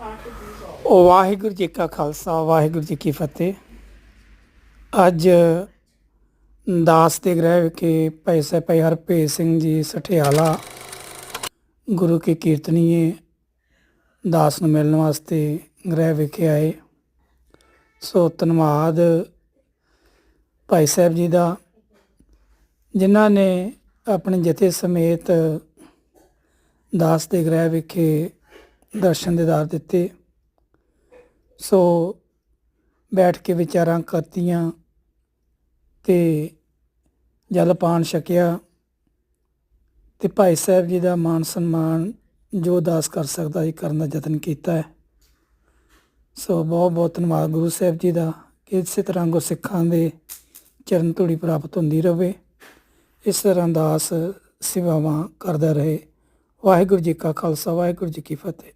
ਵਾਹਿਗੁਰੂ ਜੀ ਕਾ ਖਾਲਸਾ, ਵਾਹਿਗੁਰੂ ਜੀ ਕੀ ਫਤਿਹ। ਅੱਜ ਦਾਸ ਦੇ ਗ੍ਰਹਿ ਵਿਖੇ ਭਾਈ ਸਾਹਿਬ ਭਾਈ ਹਰਭੇਜ ਸਿੰਘ ਜੀ ਸਠਿਆਲਾ। ਗੁਰੂ ਕੀ ਕੀਰਤਨੀਏ ਦਾਸ ਨੂੰ ਮਿਲਣ ਵਾਸਤੇ ਗ੍ਰਹਿ ਵਿਖੇ ਆਏ। ਸੋ ਧੰਨਵਾਦ ਭਾਈ ਸਾਹਿਬ ਜੀ ਦਾ, ਜਿਨ੍ਹਾਂ ਨੇ ਆਪਣੇ ਜਥੇ ਸਮੇਤ ਦਾਸ ਦੇ ਗ੍ਰਹਿ ਵਿਖੇ ਦਰਸ਼ਨ ਦਿਦਾਰ ਦਿੱਤੇ ਸੋ ਬੈਠ ਕੇ ਵਿਚਾਰਾਂ ਕਰਤੀਆਂ ਤੇ ਜਲ ਪਾਣ ਛਕਿਆ ਤੇ ਭਾਈ ਸਾਹਿਬ ਜੀ ਦਾ ਮਾਨ ਸਨਮਾਨ ਜੋ ਦਾਸ ਕਰ ਸਕਦਾ ਸੀ ਕਰਨ ਦਾ ਯਤਨ ਕੀਤਾ ਹੈ। ਸੋ ਬਹੁਤ ਬਹੁਤ ਧੰਨਵਾਦ ਗੁਰੂ ਸਾਹਿਬ ਜੀ ਦਾ ਕਿ ਇਸੇ ਤਰ੍ਹਾਂ ਗੁਰਸਿੱਖਾਂ ਦੇ ਚਰਨ ਧੂੜੀ ਪ੍ਰਾਪਤ ਹੁੰਦੀ ਰਹੇ। ਇਸ ਤਰ੍ਹਾਂ ਦਾਸ ਸੇਵਾਵਾਂ ਕਰਦਾ ਰਹੇ। ਵਾਹਿਗੁਰੂ ਜੀ ਕਾ ਖਾਲਸਾ, ਵਾਹਿਗੁਰੂ ਜੀ ਕੀ ਫਤਿਹ।